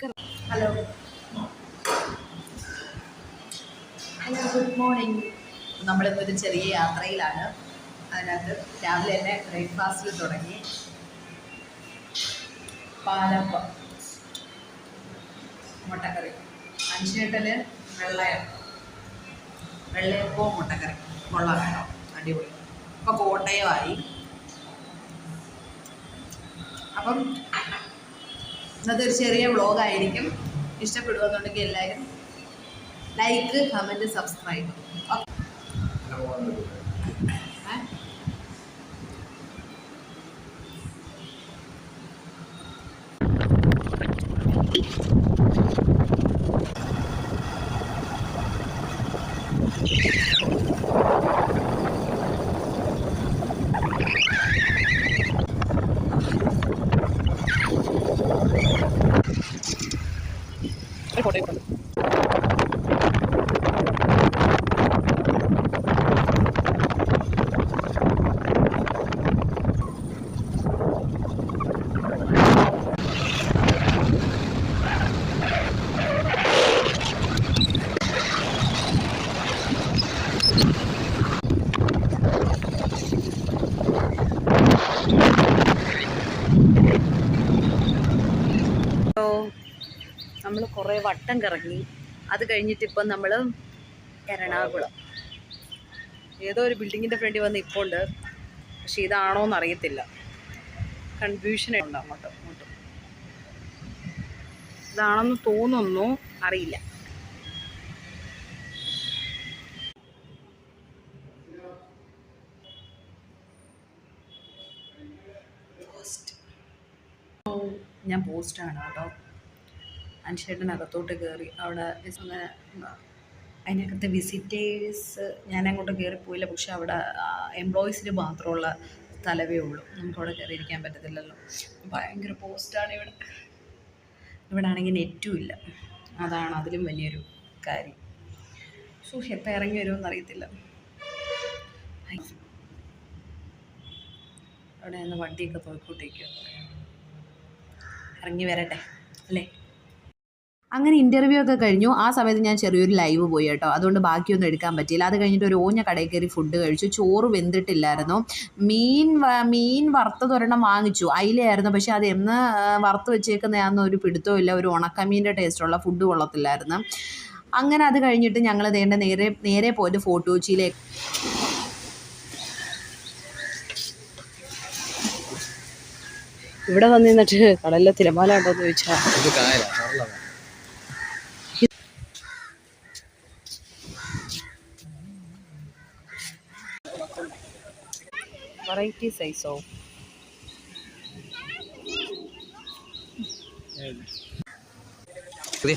Hello hello good morning നമ്മളിന്നൊരു ചെറിയ യാത്രയിലാണ്. അതിനകത്ത് രാവിലെ തന്നെ ബ്രേക്ക്ഫാസ്റ്റിൽ തുടങ്ങി. പാലപ്പം. മുട്ടക്കറി. അഞ്ചേട്ടൽ വെള്ളയപ്പം. വെള്ളയപ്പവും മുട്ടക്കറി. മുള്ള വേണം അടിപൊളി. ഇപ്പം കോട്ടയമായി. അപ്പം ഇന്നത്തെ ഒരു ചെറിയ വ്ളോഗായിരിക്കും. ഇഷ്ടപ്പെടുമെന്നുണ്ടെങ്കിൽ എല്ലാവരും ലൈക്ക് കമന്റ് സബ്സ്ക്രൈബ് നമ്മൾ കുറേ വട്ടം കറങ്ങി. അത് കഴിഞ്ഞിട്ട് ഇപ്പം നമ്മൾ എറണാകുളം. ഏതോ ഒരു ബിൽഡിങ്ങിന്റെ ഫ്രണ്ടിൽ വന്ന് ഇപ്പോൾ ഉണ്ട് പക്ഷെ ഇതാണോ എന്ന് അറിയത്തില്ല. കൺഫ്യൂഷൻ ഉണ്ട് അങ്ങോട്ട് അങ്ങോട്ടും ഇതാണെന്ന് തോന്നുന്നു അറിയില്ല. ഞാൻ പോസ്റ്റാണ് കേട്ടോ. അൻഷേട്ടനകത്തോട്ട് കയറി അവിടെ അതിനകത്ത് വിസിറ്റേഴ്സ് ഞാൻ അങ്ങോട്ട് കയറിപ്പോയില്ല പക്ഷെ അവിടെ എംപ്ലോയീസിന് മാത്രമുള്ള സ്ഥലമേ ഉള്ളൂ. നമുക്കവിടെ കയറിയിരിക്കാൻ പറ്റത്തില്ലല്ലോ. ഭയങ്കര പോസ്റ്റാണ് ഇവിടെ. ഇവിടെ ആണെങ്കിൽ നെറ്റും ഇല്ല. അതാണ് അതിലും വലിയൊരു കാര്യം. സോ എപ്പോൾ ഇറങ്ങി വരുമെന്ന് അറിയത്തില്ല. അവിടെ നിന്ന് വണ്ടിയൊക്കെ പോയിക്കൊണ്ടിരിക്കുക ഇറങ്ങി വരട്ടെ അല്ലേ? അങ്ങനെ ഇന്റർവ്യൂ ഒക്കെ കഴിഞ്ഞു. ആ സമയത്ത് ഞാൻ ചെറിയൊരു ലൈവ് പോയി കേട്ടോ. അതുകൊണ്ട് ബാക്കിയൊന്നും എടുക്കാൻ പറ്റിയില്ല. അത് കഴിഞ്ഞിട്ട് ഒരു ഓഞ്ഞ കടയിൽ കയറി ഫുഡ് കഴിച്ചു. ചോറ് വെന്തിട്ടില്ലായിരുന്നു. മീൻ മീൻ വറുത്തതൊരെണ്ണം വാങ്ങിച്ചു. അയിലയായിരുന്നു. പക്ഷേ അത് എന്ന് വറുത്ത് വെച്ചേക്കുന്നതാണെന്ന് ഒരു പിടുത്തവും ഇല്ല. ഒരു ഉണക്കമീന്റെ ടേസ്റ്റുള്ള ഫുഡ് കൊള്ളത്തില്ലായിരുന്നു. അങ്ങനെ അത് കഴിഞ്ഞിട്ട് ഞങ്ങൾ നേരെ നേരെ നേരെ പോയിട്ട് ഫോർട്ട് കൊച്ചിയിലേക്ക് ഇവിടെ വന്നിരുന്നിട്ട് കടലിലെ തിരമാല ഉണ്ടോ എന്ന് ചോദിച്ചാൽ വെറൈറ്റി സൈസോ പുതിയ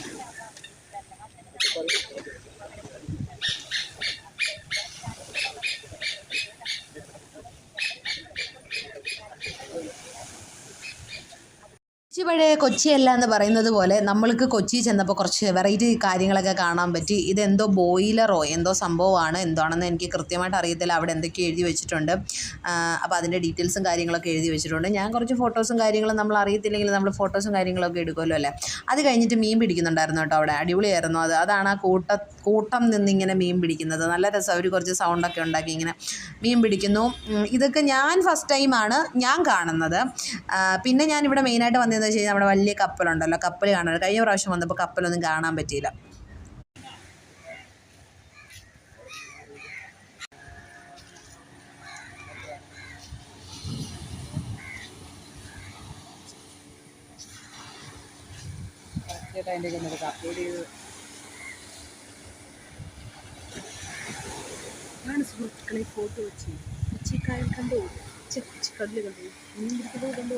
കൊച്ചി പഴയ കൊച്ചിയല്ല എന്ന് പറയുന്നത് പോലെ നമ്മൾക്ക് കൊച്ചി ചെന്നപ്പോൾ കുറച്ച് വെറൈറ്റി കാര്യങ്ങളൊക്കെ കാണാൻ പറ്റി. ഇതെന്തോ ബോയിലറോ എന്തോ സംഭവമാണ് എന്താണെന്ന് എനിക്ക് കൃത്യമായിട്ട് അറിയത്തില്ല. അവിടെ എന്തൊക്കെ എഴുതി വെച്ചിട്ടുണ്ട്. അപ്പോൾ അതിന്റെ ഡീറ്റെയിൽസും കാര്യങ്ങളൊക്കെ എഴുതി വെച്ചിട്ടുണ്ട്. ഞാൻ കുറച്ച് ഫോട്ടോസും കാര്യങ്ങളും നമ്മൾ അറിയത്തില്ലെങ്കിൽ നമ്മൾ ഫോട്ടോസും കാര്യങ്ങളൊക്കെ എടുക്കുമല്ലോ അല്ലേ? അത് കഴിഞ്ഞിട്ട് മീൻ പിടിക്കുന്നുണ്ടായിരുന്നു കേട്ടോ അവിടെ. അടിപൊളിയായിരുന്നു അത്. അതാണ് ആ കൂട്ട കൂട്ടം നിന്നിങ്ങനെ മീൻ പിടിക്കുന്നത്. നല്ല രസം അവർ കുറച്ച് സൗണ്ടൊക്കെ ഉണ്ടാക്കി ഇങ്ങനെ മീൻ പിടിക്കുന്നു. ഇതൊക്കെ ഞാൻ ഫസ്റ്റ് ടൈമാണ് ഞാൻ കാണുന്നത്. പിന്നെ ഞാൻ ഇവിടെ മെയിനായിട്ട് വന്നതെന്ന് വെച്ച് കഴിഞ്ഞാൽ നമ്മുടെ വലിയ കപ്പലുണ്ടല്ലോ കപ്പൽ കാണാൻ. കഴിഞ്ഞ പ്രാവശ്യം വന്നപ്പോൾ കപ്പലൊന്നും കാണാൻ പറ്റിയില്ല. ഫോട്ടോ വെച്ച് ഉച്ചക്കായൽ കണ്ടോ? കൊച്ചി കടൽ കണ്ടോ? മീൻ പിടിക്കുന്നത് കണ്ടോ?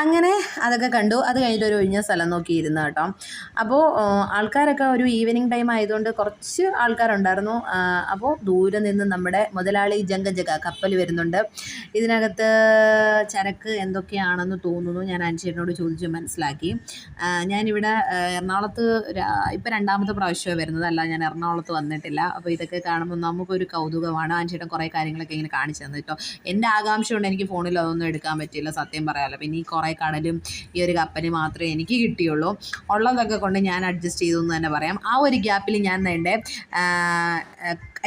അങ്ങനെ അതൊക്കെ കണ്ടു. അത് കഴിഞ്ഞിട്ട് ഒരു ഒഴിഞ്ഞ സ്ഥലം നോക്കിയിരുന്നു കേട്ടോ. അപ്പോൾ ആൾക്കാരൊക്കെ ഒരു ഈവനിങ് ടൈം ആയതുകൊണ്ട് കുറച്ച് ആൾക്കാരുണ്ടായിരുന്നു. അപ്പോൾ ദൂരെ നിന്ന് നമ്മുടെ മുതലാളി ജംഗജഗ കപ്പൽ വരുന്നുണ്ട്. ഇതിനകത്ത് ചരക്ക് എന്തൊക്കെയാണെന്ന് തോന്നുന്നു ഞാൻ അനുചേട്ടനോട് ചോദിച്ചു മനസ്സിലാക്കി. ഞാനിവിടെ എറണാകുളത്ത് ഇപ്പം രണ്ടാമത്തെ പ്രാവശ്യമാണ് വരുന്നത്. അല്ല ഞാൻ എറണാകുളത്ത് വന്നിട്ടില്ല. അപ്പോൾ ഇതൊക്കെ കാണുമ്പോൾ നമുക്കൊരു കൗതുകമാണ്. അനുചേട്ടൻ കുറേ കാര്യങ്ങളൊക്കെ ഇങ്ങനെ കാണിച്ചു തന്നു കേട്ടോ. എന്റെ ആകാംക്ഷ കൊണ്ട് എനിക്ക് ഫോണിൽ അതൊന്നും എടുക്കാൻ പറ്റില്ല സത്യം പറയാമല്ലോ പിന്നെ ഈ കുറേ കടലും ഈ ഒരു കപ്പന് മാത്രമേ എനിക്ക് കിട്ടിയുള്ളൂ. ഉള്ളതൊക്കെ കൊണ്ട് ഞാൻ അഡ്ജസ്റ്റ് ചെയ്തു എന്ന് തന്നെ പറയാം. ആ ഒരു ഗ്യാപ്പിൽ ഞാൻ എന്റെ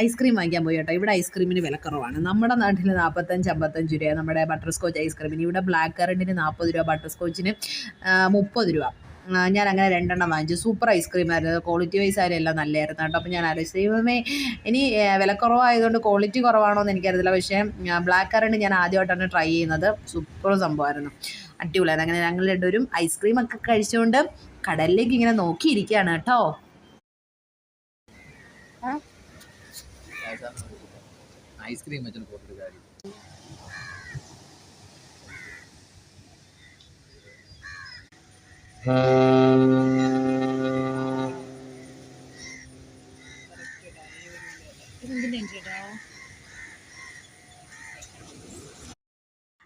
ഐസ്ക്രീം വാങ്ങിക്കാൻ പോയി കേട്ടോ. ഇവിടെ ഐസ്ക്രീമിന് വിലക്കുറവാണ് നമ്മുടെ നാട്ടിൽ നാൽപ്പത്തഞ്ച് അമ്പത്തഞ്ച് രൂപ നമ്മുടെ ബട്ടർ സ്കോച്ച് ഐസ്ക്രീമിന് ഇവിടെ ബ്ലാക്ക് കറണ്ടിന് നാൽപ്പത് രൂപ ബട്ടർ സ്കോച്ചിന് മുപ്പത് രൂപ. ഞാൻ അങ്ങനെ രണ്ടെണ്ണം വാങ്ങിച്ചു. സൂപ്പർ ഐസ്ക്രീം ആയിരുന്നു. ക്വാളിറ്റി വൈസ് ആയാലും എല്ലാം നല്ലതായിരുന്നു കേട്ടോ. അപ്പോൾ ഞാൻ ആലോചിച്ചു ദൈവമേ ഇനി വില വിലക്കുറവായതുകൊണ്ട് ക്വാളിറ്റി കുറവാണോ എന്ന് എനിക്കറിയില്ല പക്ഷേ ബ്ലാക്ക് കറണ്ട് ഞാൻ ആദ്യമായിട്ടാണ് ട്രൈ ചെയ്യുന്നത്. സൂപ്പർ സംഭവമായിരുന്നു. അടിപൊളിയായിരുന്നു അങ്ങനെ ഞങ്ങൾ രണ്ടുപേരും ഐസ്ക്രീം ഒക്കെ കഴിച്ചുകൊണ്ട് കടലിലേക്ക് ഇങ്ങനെ നോക്കിയിരിക്കുകയാണ് കേട്ടോ. ഐസ്ക്രീം വെച്ചാൽ പോട്ടൊരു കാര്യം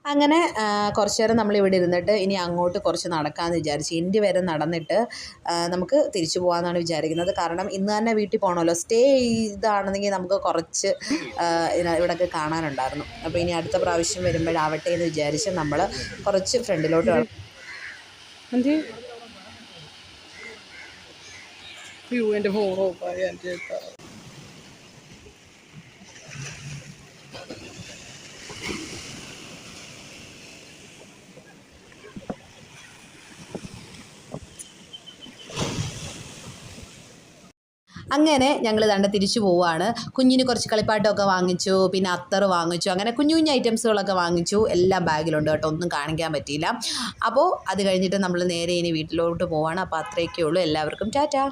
അങ്ങനെ കുറച്ച് നേരം നമ്മൾ ഇവിടെ ഇരുന്നിട്ട് ഇനി അങ്ങോട്ട് കുറച്ച് നടക്കാമെന്ന് വിചാരിച്ചു ഇന്ത്യ വരെ നടന്നിട്ട് നമുക്ക് തിരിച്ചു പോകാമെന്നാണ് വിചാരിക്കുന്നത്. കാരണം ഇന്ന് തന്നെ വീട്ടിൽ പോകണമല്ലോ സ്റ്റേ ചെയ്താണെന്നെങ്കിൽ നമുക്ക് കുറച്ച് ഇവിടെയൊക്കെ കാണാനുണ്ടായിരുന്നു. അപ്പോൾ ഇനി അടുത്ത പ്രാവശ്യം വരുമ്പോഴാവട്ടെ എന്ന് വിചാരിച്ച് നമ്മൾ കുറച്ച് ഫ്രണ്ടിലോട്ട് വ- വ്യൂ എന്റെ ഫോൺ ഓഫായി എന്റെ അങ്ങനെ ഞങ്ങൾ തന്നെ തിരിച്ചു പോവുകയാണ് കുഞ്ഞിന് കുറച്ച് കളിപ്പാട്ടമൊക്കെ വാങ്ങിച്ചു പിന്നെ അത്തർ വാങ്ങിച്ചു അങ്ങനെ കുഞ്ഞു കുഞ്ഞു ഐറ്റംസുകളൊക്കെ വാങ്ങിച്ചു. എല്ലാം ബാഗിലുണ്ട് കേട്ടോ ഒന്നും കാണിക്കാൻ പറ്റിയില്ല. അപ്പോൾ അത് കഴിഞ്ഞിട്ട് നമ്മൾ നേരെ ഇനി വീട്ടിലോട്ട് പോവാണ്. അപ്പോൾ അത്രയൊക്കെ ഉള്ളൂ എല്ലാവർക്കും ടാറ്റാ.